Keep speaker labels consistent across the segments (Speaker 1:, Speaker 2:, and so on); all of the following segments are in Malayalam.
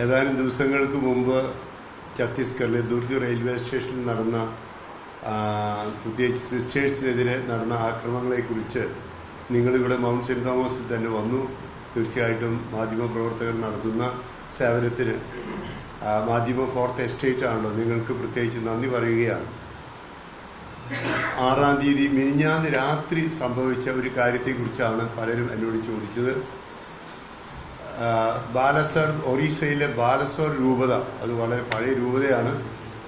Speaker 1: ഏതാനും ദിവസങ്ങൾക്ക് മുമ്പ് ഛത്തീസ്ഗഡിലെ ദുർഗ് റെയിൽവേ സ്റ്റേഷനിൽ നടന്ന പ്രത്യേകിച്ച് സിസ്റ്റേഴ്സിനെതിരെ നടന്ന ആക്രമണങ്ങളെക്കുറിച്ച് നിങ്ങളിവിടെ മൗണ്ട് സെന്റ് തോമസിൽ തന്നെ വന്നു. തീർച്ചയായിട്ടും മാധ്യമപ്രവർത്തകർ നടത്തുന്ന സേവനത്തിന് മാധ്യമ ഫോർത്ത് എസ്റ്റേറ്റ് ആണല്ലോ നിങ്ങൾക്ക് പ്രത്യേകിച്ച് നന്ദി പറയുകയാണ്. ആറാം തീയതി മിനിഞ്ഞാന്ന് രാത്രി സംഭവിച്ച ഒരു കാര്യത്തെക്കുറിച്ചാണ് പലരും എന്നോട് ചോദിച്ചത്. ബാലസർ ഒറീസയിലെ ബാലസോർ രൂപത. അത് വളരെ പഴയ രൂപതയാണ്.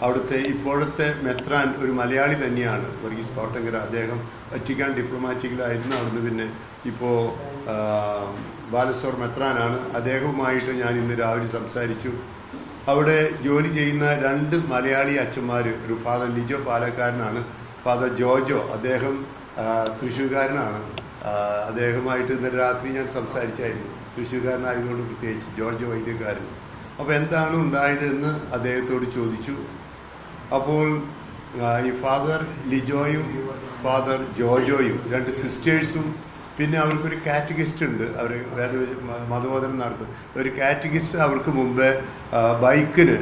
Speaker 1: അവിടുത്തെ ഇപ്പോഴത്തെ മെത്രാൻ ഒരു മലയാളി തന്നെയാണ്. വർഗീസ് തോട്ടങ്കര അദ്ദേഹം വറ്റിക്കാൻ ഡിപ്ലോമാറ്റിക്കിലായിരുന്നു അവിടുന്ന് പിന്നെ ഇപ്പോൾ ബാലസോർ മെത്രാനാണ്. അദ്ദേഹവുമായിട്ട് ഞാൻ ഇന്ന് രാവിലെ സംസാരിച്ചു. അവിടെ ജോലി ചെയ്യുന്ന രണ്ട് മലയാളി അച്ഛന്മാർ ഒരു ഫാദർ ലിജോ പാലക്കാരനാണ് ഫാദർ ജോജോ അദ്ദേഹം തൃശ്ശൂർകാരനാണ്. അദ്ദേഹമായിട്ട് ഇന്നലെ രാത്രി ഞാൻ സംസാരിച്ചായിരുന്നു. തൃശ്ശൂർക്കാരനായതുകൊണ്ട് പ്രത്യേകിച്ച് ജോർജ് വൈദ്യക്കാരൻ. അപ്പോൾ എന്താണ് ഉണ്ടായതെന്ന് അദ്ദേഹത്തോട് ചോദിച്ചു. അപ്പോൾ ഈ ഫാദർ ലിജോയും ഫാദർ ജോജോയും രണ്ട് സിസ്റ്റേഴ്സും പിന്നെ അവർക്കൊരു കാറ്റഗിസ്റ്റ് ഉണ്ട് അവർ വേറെ മതബോധനം നടത്തും. ഒരു കാറ്റഗിസ്റ്റ് അവർക്ക് മുമ്പേ ബൈക്കിന്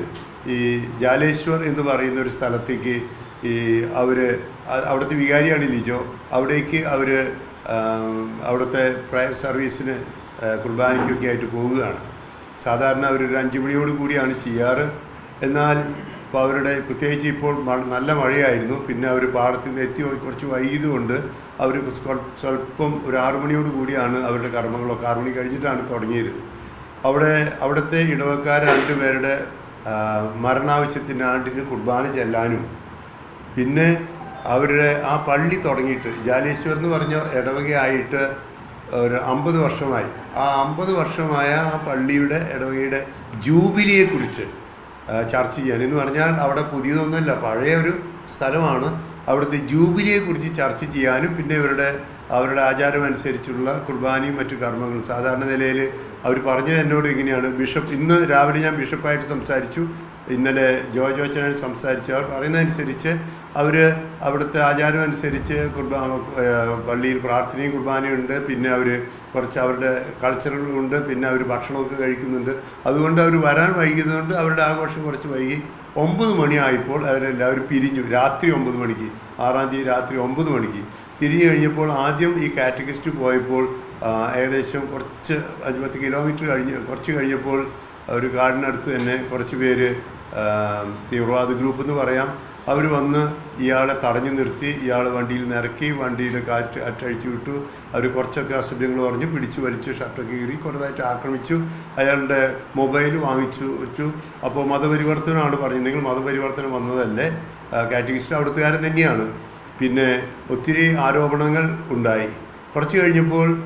Speaker 1: ഈ ജാലേശ്വർ എന്ന് പറയുന്ന ഒരു സ്ഥലത്തേക്ക് ഈ അവർ അവിടുത്തെ വികാരിയാണ് ലിജോ. അവിടേക്ക് അവർ അവിടുത്തെ പ്രയർ സർവീസിന് കുർബാനയ്ക്കൊക്കെ ആയിട്ട് പോവുകയാണ്. സാധാരണ അവരൊരു അഞ്ച് മണിയോട് കൂടിയാണ് ചെയ്യാറ്. എന്നാൽ ഇപ്പോൾ അവരുടെ പ്രത്യേകിച്ച് ഇപ്പോൾ നല്ല മഴയായിരുന്നു. പിന്നെ അവർ പാടത്തിൽ നിന്ന് എത്തി കുറച്ച് വൈകിയതുകൊണ്ട് അവർ സ്വല്പം ഒരു ആറു മണിയോട് കൂടിയാണ് അവരുടെ കർമ്മങ്ങളൊക്കെ. ആറു മണി കഴിഞ്ഞിട്ടാണ് തുടങ്ങിയത്. അവിടെ അവിടുത്തെ ഇടവക്കാർ രണ്ടുപേരുടെ മരണാവശ്യത്തിനാണ്ടിന് മരണാവശ്യത്തിന് കുർബാന ചെല്ലാനും. പിന്നെ അവരുടെ ആ പള്ളി തുടങ്ങിയിട്ട് ജാലേശ്വർ എന്ന് പറഞ്ഞ ഇടവകയായിട്ട് ഒരു അമ്പത് വർഷമായി. ആ അമ്പത് വർഷമായ ആ പള്ളിയുടെ ഇടവകയുടെ ജൂബിലിയെക്കുറിച്ച് ചർച്ച ചെയ്യാൻ. എന്ന് പറഞ്ഞാൽ അവിടെ പുതിയതൊന്നുമല്ല പഴയ ഒരു സ്ഥലമാണ്. അവിടുത്തെ ജൂബിലിയെക്കുറിച്ച് ചർച്ച ചെയ്യാനും പിന്നെ ഇവരുടെ അവരുടെ ആചാരമനുസരിച്ചുള്ള കുർബാനയും മറ്റു കർമ്മങ്ങളും. സാധാരണ നിലയിൽ അവർ പറഞ്ഞത് എന്നോട് ഇങ്ങനെയാണ്. ബിഷപ്പ് ഇന്ന് രാവിലെ ഞാൻ ബിഷപ്പായിട്ട് സംസാരിച്ചു. ഇന്നലെ ജോജോ അച്ഛനായിട്ട് സംസാരിച്ചവർ പറയുന്നതനുസരിച്ച് അവർ അവിടുത്തെ ആചാരം അനുസരിച്ച് കുർബാന പള്ളിയിൽ പ്രാർത്ഥനയും കുർബാനയും ഉണ്ട്. പിന്നെ അവർ കുറച്ച് അവരുടെ കൾച്ചറുകളുണ്ട് പിന്നെ അവർ ഭക്ഷണമൊക്കെ കഴിക്കുന്നുണ്ട്. അതുകൊണ്ട് അവർ വരാൻ വൈകിയതുകൊണ്ട് അവരുടെ ആഘോഷം കുറച്ച് വൈകി. ഒമ്പത് മണിയായപ്പോൾ അവരെല്ലാവരും പിരിഞ്ഞു. രാത്രി ഒമ്പത് മണിക്ക്. ആറാം തീയതി രാത്രി ഒമ്പത് മണിക്ക്. തിരിഞ്ഞു കഴിഞ്ഞപ്പോൾ ആദ്യം ഈ കാറ്റഗിസ്റ്റ് പോയപ്പോൾ ഏകദേശം കുറച്ച് പത്ത് കിലോമീറ്റർ കഴിഞ്ഞ് കുറച്ച് കഴിഞ്ഞപ്പോൾ ഒരു കാടിനടുത്ത് തന്നെ കുറച്ച് പേര് തീവ്രവാദ ഗ്രൂപ്പ് എന്ന് പറയാം. അവർ വന്ന് ഇയാളെ തടഞ്ഞു നിർത്തി ഇയാൾ വണ്ടിയിൽ നിറക്കി വണ്ടിയിൽ കാറ്റ് അറ്റഴിച്ചു വിട്ടു. അവർ കുറച്ചൊക്കെ അസഭ്യങ്ങൾ പറഞ്ഞു പിടിച്ചു വലിച്ചു ഷർട്ടൊക്കെ കീറി കുറേതായിട്ട് ആക്രമിച്ചു. അയാളുടെ മൊബൈൽ വാങ്ങിച്ചു വെച്ചു. അപ്പോൾ മതപരിവർത്തനമാണ് പറഞ്ഞത്. നിങ്ങൾ മതപരിവർത്തനം വന്നതല്ലേ? കാറ്റഗിസ്റ്റ് അവിടുത്തുകാരൻ തന്നെയാണ്. പിന്നെ ഒത്തിരി ആരോപണങ്ങൾ ഉണ്ടായി. കുറച്ച് കഴിഞ്ഞപ്പോൾ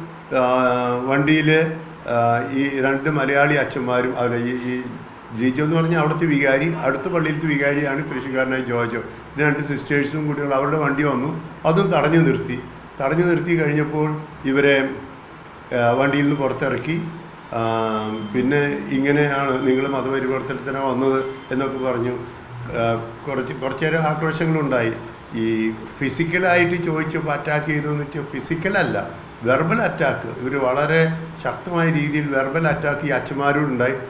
Speaker 1: വണ്ടിയിൽ ഈ രണ്ട് മലയാളി അച്ഛന്മാരും അവരെ ഈ ജീജോ എന്ന് പറഞ്ഞാൽ അവിടുത്തെ വികാരി അടുത്ത പള്ളിയിലത്തെ വികാരിയാണ് തൃശ്ശൂർക്കാരനായ ജോജോ. രണ്ട് സിസ്റ്റേഴ്സും കുട്ടികൾ അവരുടെ വണ്ടി വന്നു. അതും തടഞ്ഞു നിർത്തി. തടഞ്ഞു നിർത്തി കഴിഞ്ഞപ്പോൾ ഇവരെ വണ്ടിയിൽ നിന്ന് പുറത്തിറക്കി. പിന്നെ ഇങ്ങനെയാണ് നിങ്ങൾ മതപരിവർത്തനത്തിന് വന്നത് എന്നൊക്കെ പറഞ്ഞു. കുറച്ച് കുറച്ചേരം ആക്രോശങ്ങളുണ്ടായി. ഈ ഫിസിക്കലായിട്ട് ചോദിച്ചപ്പോൾ അറ്റാക്ക് ചെയ്തു എന്ന് വെച്ചാൽ ഫിസിക്കലല്ല. വെർബൽ അറ്റാക്ക് ഇവർ വളരെ ശക്തമായ രീതിയിൽ വെർബൽ അറ്റാക്ക് ഈ അച്ഛന്മാരോടുണ്ടായി